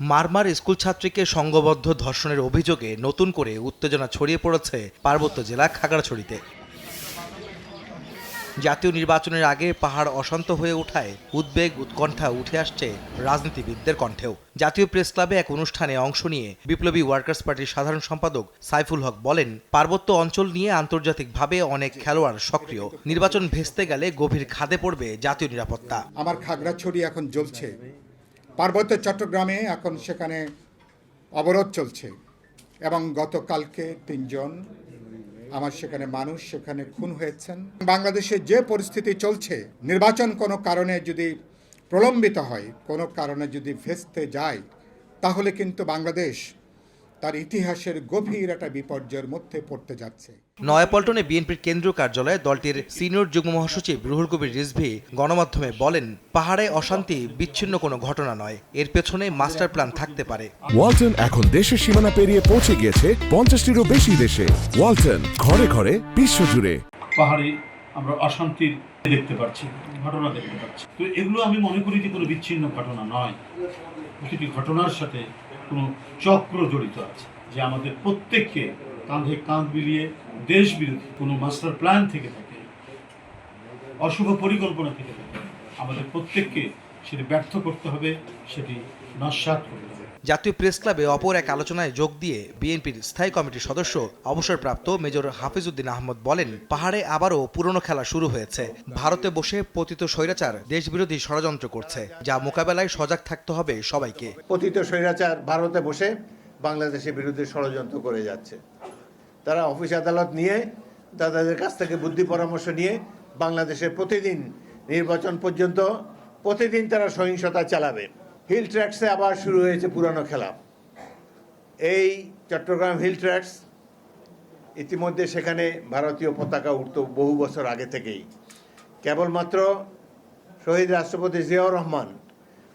মারমার school ছাত্রীকে সংঘবদ্ধ ধর্ষণের অভিযোগে নতুন করে উত্তেজনা ছড়িয়ে পড়েছে পার্বত্য জেলা খাগড়াছড়িতে। জাতীয় নির্বাচনের আগে পাহাড় অশান্ত হয়ে ওঠায় উদ্বেগ, উৎকণ্ঠা উঠে আসছে রাজনীতিবিদদের কণ্ঠেও। জাতীয় প্রেস ক্লাবে এক অনুষ্ঠানে অংশ নিয়ে বিপ্লবী ওয়ার্কার্স পার্টির সাধারণ সম্পাদক সাইফুল হক বলেন, পার্বত্য অঞ্চল নিয়ে আন্তর্জাতিকভাবে অনেক খেলোয়াড় সক্রিয়। নির্বাচন ভেস্তে গেলে গভীর খাদে পড়বে জাতীয় নিরাপত্তা। আমার খাগড়াছড়ি এখন জ্বলছে। পার্বত্য চট্টগ্রামে এখন সেখানে অবরোধ চলছে এবং গতকালকে তিনজন আমার সেখানে মানুষ, সেখানে খুন হয়েছেন। বাংলাদেশে যে পরিস্থিতি চলছে, নির্বাচন কোনো কারণে যদি প্রলম্বিত হয়, কোনো কারণে যদি ভেস্তে যায়, তাহলে কিন্তু বাংলাদেশ তার ইতিহাসের গভীর একটা বিপর্যয়ের মধ্যে পড়তে যাচ্ছে। নয়াপল্টনে বিএনপির কেন্দ্রীয় কার্যালয়ে দলটির সিনিয়র যুগ্ম মহাসচিব রুহুল কবির রিজভি গণমাধ্যমে বলেন পাহাড়ে অশান্তি বিচ্ছিন্ন কোনো ঘটনা নয় এর পেছনে মাস্টার প্ল্যান থাকতে পারে। ওয়ালটন এখন দেশের সীমানা পেরিয়ে পৌঁছে গিয়েছে পঞ্চাশটিরও বেশি দেশে। ওয়ালটন ঘরে ঘরে বিশ্বজুড়ে। পাহাড়ে আমরা অশান্তির দেখতে পাচ্ছি ঘটনা দেখতে পাচ্ছি। তো এগুলো আমি মনে করি যে কোনো বিচ্ছিন্ন ঘটনা নয়। প্রতিটি ঘটনার সাথে কোনো চক্র জড়িত আছে যে আমাদের প্রত্যেককে কাঁধে কাঁধ মিলিয়ে দেশ বিরোধী কোনো মাস্টার প্ল্যান থেকে থাকে, অশুভ পরিকল্পনা থেকে থাকে, আমাদের প্রত্যেককে সেটি ব্যর্থ করতে হবে সেটি নস্বাত করতে হবে। জাতীয় প্রেস ক্লাবে অপর এক আলোচনায় যোগ দিয়ে বিএনপির স্থায়ী কমিটির সদস্য অবসরপ্রাপ্ত মেজর হাফিজউদ্দিন আহমদ বলেন পাহাড়ে আবারও পুরনো খেলা শুরু হয়েছে। ভারতে বসে পতিত স্বৈরাচার দেশবিরোধী ষড়যন্ত্র করছে যা মোকাবেলায় সজাগ থাকতে হবে সবাইকে। পতিত স্বৈরাচার ভারতে বসে বাংলাদেশের বিরুদ্ধে ষড়যন্ত্র করে যাচ্ছে। তারা অফিস আদালত নিয়ে তাদের কাছ থেকে বুদ্ধি পরামর্শ নিয়ে বাংলাদেশের প্রতিদিন নির্বাচন পর্যন্ত প্রতিদিন তারা সহিংসতা চালাবে। হিল ট্র্যাক্সে আবার শুরু হয়েছে পুরানো খেলা। এই চট্টগ্রাম হিল ট্র্যাক্স ইতিমধ্যে সেখানে ভারতীয় পতাকা উঠত বহু বছর আগে থেকেই। কেবলমাত্র শহীদ রাষ্ট্রপতি জিয়াউর রহমান,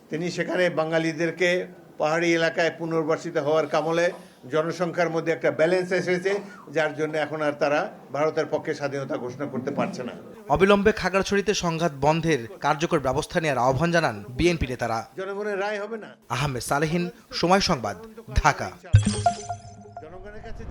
তিনি সেখানে বাঙালিদেরকে পাহাড়ি এলাকায় পুনর্বাসিত হওয়ার কামলে জনসংখ্যার মধ্যে একটা ব্যালেন্স এসেছে যার জন্য এখন আর তারা ভারতের পক্ষে স্বাধীনতা ঘোষণা করতে পারছে না। অবিলম্বে খাগড়াছড়িতে সংঘাত বন্ধের কার্যকর ব্যবস্থা নেওয়ার আহ্বান জানান বিএনপি নেতারা। জনগণের রায় হবে না। আহমেদ সালেহীন সময় সংবাদ ঢাকা। জনগণের কাছে